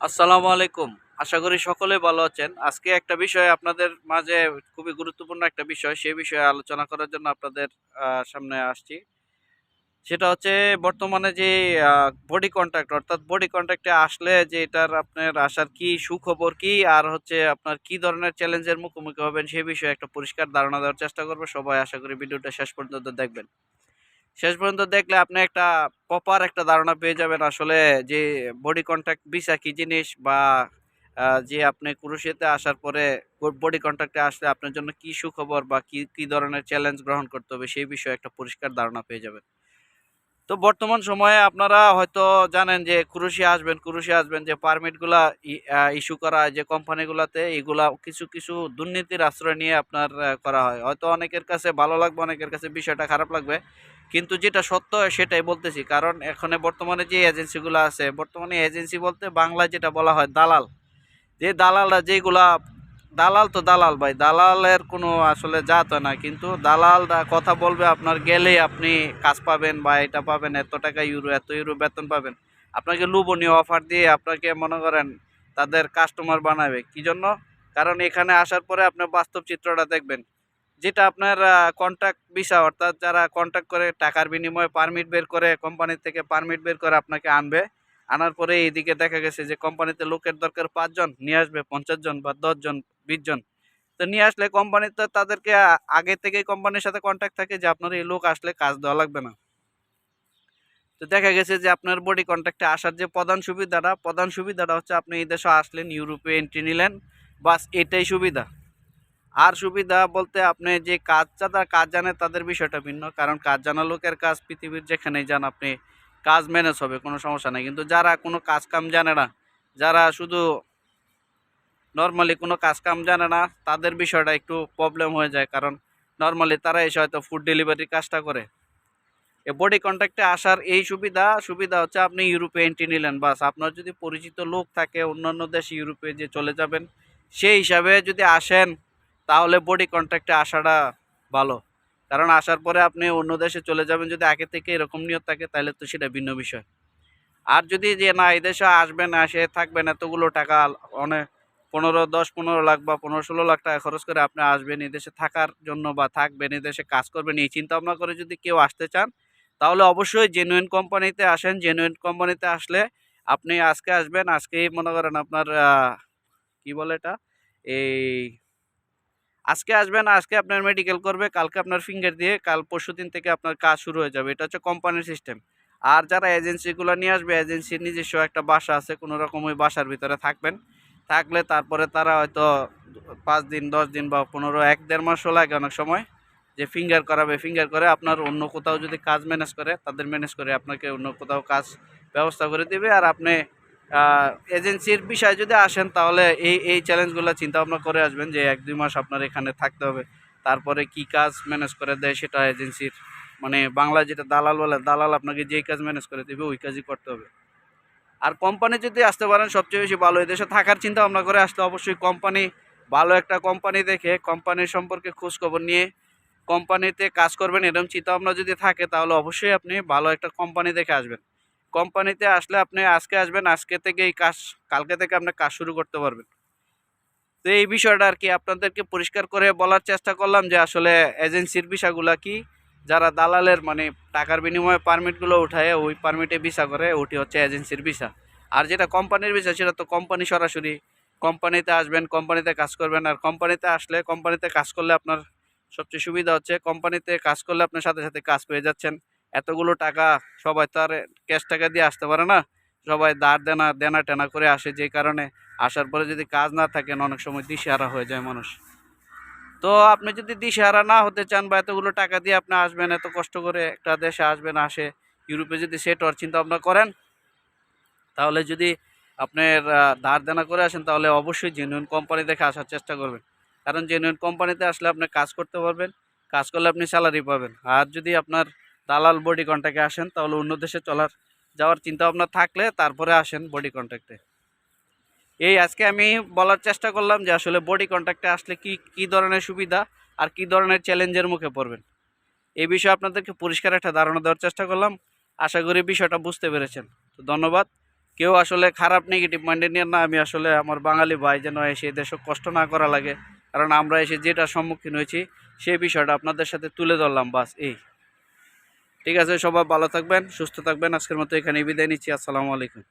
আসসালামু আলাইকুম। আশা করি সকলে ভালো আছেন। আজকে একটা বিষয় আপনাদের মাঝে খুবই গুরুত্বপূর্ণ একটা বিষয় সেই বিষয়ে আলোচনা করার জন্য আপনাদের সামনে আসছি। সেটা হচ্ছে বর্তমানে যে বডি কন্ট্যাক্ট অর্থাৎ বডি কন্ট্যাক্টে আসলে যে এটার আপনার আসার কি সুখবর কি, আর হচ্ছে আপনার কি ধরনের চ্যালেঞ্জের মুখোমুখি হবেন সেই বিষয়ে একটা পরিষ্কার ধারণা দেওয়ার চেষ্টা করব। সবাই আশা করি ভিডিওটা শেষ পর্যন্ত দেখবেন। শেষ পর্যন্ত দেখলে আপনি একটা প্রপার একটা ধারণা পেয়ে যাবেন আসলে যে বডি কন্ট্যাক্ট ভিসা কী জিনিস বা যে আপনি ক্রুশিয়াতে আসার পরে বডি কন্ট্যাক্টে আসলে আপনার জন্য কি সুখবর বা কি কি ধরনের চ্যালেঞ্জ গ্রহণ করতে হবে সেই বিষয়ে একটা পরিষ্কার ধারণা পেয়ে যাবেন। তো বর্তমান সময়ে আপনারা হয়তো জানেন যে ক্রুশিয়া আসবেন ক্রুশিয়া আসবেন যে পারমিটগুলা ইস্যু করা হয় যে কোম্পানিগুলোতে এগুলা কিছু কিছু দুর্নীতির আশ্রয় নিয়ে আপনার করা হয়। হয়তো অনেকের কাছে ভালো লাগবে, অনেকের কাছে বিষয়টা খারাপ লাগবে। কিন্তু যেটা সত্য সেটাই বলতেছি। কারণ এখানে বর্তমানে যে এজেন্সিগুলো আছে, বর্তমানে এজেন্সি বলতে বাংলায় যেটা বলা হয় দালাল। যে দালালরা যেগুলা, দালাল তো দালাল ভাই, দালালের কোনো আসলে জাত না। কিন্তু দালালরা কথা বলবে আপনার গেলেই আপনি কাজ পাবেন বা এটা পাবেন, এত টাকা ইউরো, এত ইউরো বেতন পাবেন। আপনাকে লুবনীয় অফার দিয়ে আপনাকে মনে করেন তাদের কাস্টমার বানাবে। কি জন্য? কারণ এখানে আসার পরে আপনার বাস্তব চিত্রটা দেখবেন। যেটা আপনার কন্ট্রাক্ট ভিসা অর্থাৎ যারা কন্ট্যাক্ট করে, টাকার বিনিময়ে পারমিট বের করে কোম্পানি থেকে পারমিট বের করে আপনাকে আনবে। আনার পরে এইদিকে দেখা গেছে যে কোম্পানিতে লোকের দরকার পাঁচজন, নিয়ে আসবে পঞ্চাশ জন বা দশজন বিশ জন। তো নিয়ে আসলে কোম্পানিতে তাদেরকে আগে থেকেই কোম্পানির সাথে কন্ট্যাক্ট থাকে যে আপনার এই লোক আসলে কাজ দেওয়া লাগবে না। তো দেখা গেছে যে আপনার বডি কন্ট্যাক্টে আসার যে প্রধান সুবিধাটা প্রধান সুবিধাটা হচ্ছে আপনি এই দেশে আসলেন ইউরোপে এন্ট্রি নিলেন, বাস এটাই সুবিধা। আর সুবিধা বলতে আপনি যে কাজ যারা কাজ জানে তাদের বিষয়টা ভিন্ন। কারণ কাজ জানা লোকের কাজ পৃথিবীর যেখানেই যান আপনি কাজ ম্যানেজ হবে, কোনো সমস্যা নেই। কিন্তু যারা কোনো কাজ কাম জানে না, যারা শুধু নর্মালি কোনো কাজ কাম জানে না, তাদের বিষয়টা একটু প্রবলেম হয়ে যায়। কারণ নর্মালি তারা এসে হয়তো ফুড ডেলিভারির কাজটা করে। এ বডি কন্ট্যাক্টে আসার এই সুবিধা সুবিধা হচ্ছে আপনি ইউরোপে এন্ট্রি নিলেন, বাস। আপনার যদি পরিচিত লোক থাকে অন্যান্য দেশে ইউরোপে যে চলে যাবেন, সেই হিসাবে যদি আসেন তাহলে বডি কন্ট্রাক্টে আসাটা ভালো। কারণ আসার পরে আপনি অন্য দেশে চলে যাবেন, যদি আগে থেকে এরকম নিয়ত থাকে, তাহলে তো সেটা ভিন্ন বিষয়। আর যদি যে, না, এই দেশে আসবেন আসে থাকবেন এতগুলো টাকা অনেক পনেরো, দশ, পনেরো লাখ বা পনেরো, ষোলো লাখ টাকা খরচ করে আপনি আসবেন, এই দেশে থাকার জন্য বা থাকবেন, এই দেশে কাজ করবেন, এই চিন্তা ভাবনা করে যদি কেউ আসতে চান, তাহলে অবশ্যই জেনুইন কোম্পানিতে আসেন। জেনুইন কোম্পানিতে আসলে আপনি আজকে আসবেন, আজকেই মনে করেন আপনার কি বলে এটা? এই আজকে আসবেন আজকে আপনার মেডিকেল করবে, কালকে আপনার ফিঙ্গার দিয়ে, কাল পরশু দিন থেকে আপনার কাজ শুরু হয়ে যাবে। এটা হচ্ছে কোম্পানির সিস্টেম আর যারা এজেন্সিগুলো নিয়ে আসবে এজেন্সির নিজস্ব একটা বাসা আছে, কোনো রকম ওই বাসার ভিতরে থাকবেন। থাকলে তারপরে তারা হয়তো পাঁচ দিন, দশ দিন বা পনেরো, এক দেড় মাসও লাগে অনেক সময়, যে ফিঙ্গার করাবে ফিঙ্গার করে আপনার অন্য কোথাও যদি কাজ ম্যানেজ করে, তাদের ম্যানেজ করে আপনাকে অন্য কোথাও কাজ ব্যবস্থা করে দিবে। আর আপনি এজেন্সির বিষয়ে যদি আসেন, তাহলে এই এই চ্যালেঞ্জগুলো চিন্তা ভাবনা করে আসবেন যে এক দুই মাস আপনার এখানে থাকতে হবে। তারপরে কি কাজ ম্যানেজ করে দেয় সেটা এজেন্সির মানে বাংলা যেটা দালাল বলে, দালাল আপনাকে যেই কাজ ম্যানেজ করে দেবে, ওই কাজই করতে হবে। আর কোম্পানি যদি আসতে পারেন, সবচেয়ে বেশি ভালো এই দেশে থাকার চিন্তা ভাবনা করে আসলে অবশ্যই কোম্পানি ভালো একটা কোম্পানি দেখে কোম্পানির সম্পর্কে খোঁজখবর নিয়ে কোম্পানিতে কাজ করবেন, এরকম চিন্তা ভাবনা যদি থাকে, তাহলে অবশ্যই আপনি ভালো একটা কোম্পানি দেখে আসবেন। কোম্পানিতে আসলে আপনি আজকে আসবেন, আজকে থেকে এই কাজ, কালকে থেকে আপনি কাজ শুরু করতে পারবেন। তো এই বিষয়টা আর কি আপনাদেরকে পরিষ্কার করে বলার চেষ্টা করলাম যে আসলে এজেন্সির বিষয়গুলো কি? যারা দালালের মানে টাকার বিনিময়ে পারমিটগুলো উঠায়, ওই পারমিটে ভিসা করে, ওটি হচ্ছে এজেন্সির ভিসা। আর যেটা কোম্পানির ভিসা, সেটা তো কোম্পানি সরাসরি কোম্পানিতে আসবেন, কোম্পানিতে কাজ করবেন। আর কোম্পানিতে আসলে, কোম্পানিতে কাজ করলে আপনার সবচেয়ে সুবিধা হচ্ছে, কোম্পানিতে কাজ করলে আপনার সাথে সাথে কাজ পেয়ে যাচ্ছেন। এতগুলো টাকা সবাই তো আর ক্যাশ টাকা দিয়ে আসতে পারে না। সবাই দাঁড় দেনা দেনা টেনা করে আসে যে কারণে আসার পরে যদি কাজ না থাকেন অনেক সময় দিশেহারা হয়ে যায় মানুষ। তো আপনি যদি দিশেহারা না হতে চান বা এতগুলো টাকা দিয়ে আপনি আসবেন, এত কষ্ট করে একটা দেশে আসবেন, আসে, ইউরোপে যদি সেট হওয়ার চিন্তা ভাবনা করেন, তাহলে যদি আপনার ধার দেনা করে আসেন, তাহলে অবশ্যই জেনুইন কোম্পানি দেখে আসার চেষ্টা করবেন। কারণ জেনুইন কোম্পানিতে আসলে আপনি কাজ করতে পারবেন, কাজ করলে আপনি স্যালারি পাবেন। আর যদি আপনার দালাল বডি কন্ট্যাক্টে আসেন, তাহলে অন্য দেশে চলার, যাওয়ার চিন্তা ভাবনা থাকলে তারপরে আসেন বডি কন্ট্যাক্টে এই আজকে আমি বলার চেষ্টা করলাম যে আসলে বডি কন্ট্যাক্টে আসলে কি কি ধরনের সুবিধা আর কি ধরনের চ্যালেঞ্জের মুখে পড়বেন। এই বিষয়ে আপনাদেরকে পরিষ্কার একটা ধারণা দেওয়ার চেষ্টা করলাম। আশা করি বিষয়টা বুঝতে পেরেছেন। তো ধন্যবাদ। কেউ আসলে খারাপ নেগেটিভ মাইন্ডে নিয়ে না, আমি আসলে আমার বাঙালি ভাই যেন এসে দেশে কষ্ট না করা লাগে। কারণ আমরা এসে যেটা সম্মুখীন হয়েছি, সেই বিষয়টা আপনাদের সাথে তুলে ধরলাম বাস এই। ঠিক আছে সবাই ভালো থাকবেন সুস্থ থাকবেন। আজকের মতো এখানেই বিদায় নিচ্ছি। আসসালামু আলাইকুম।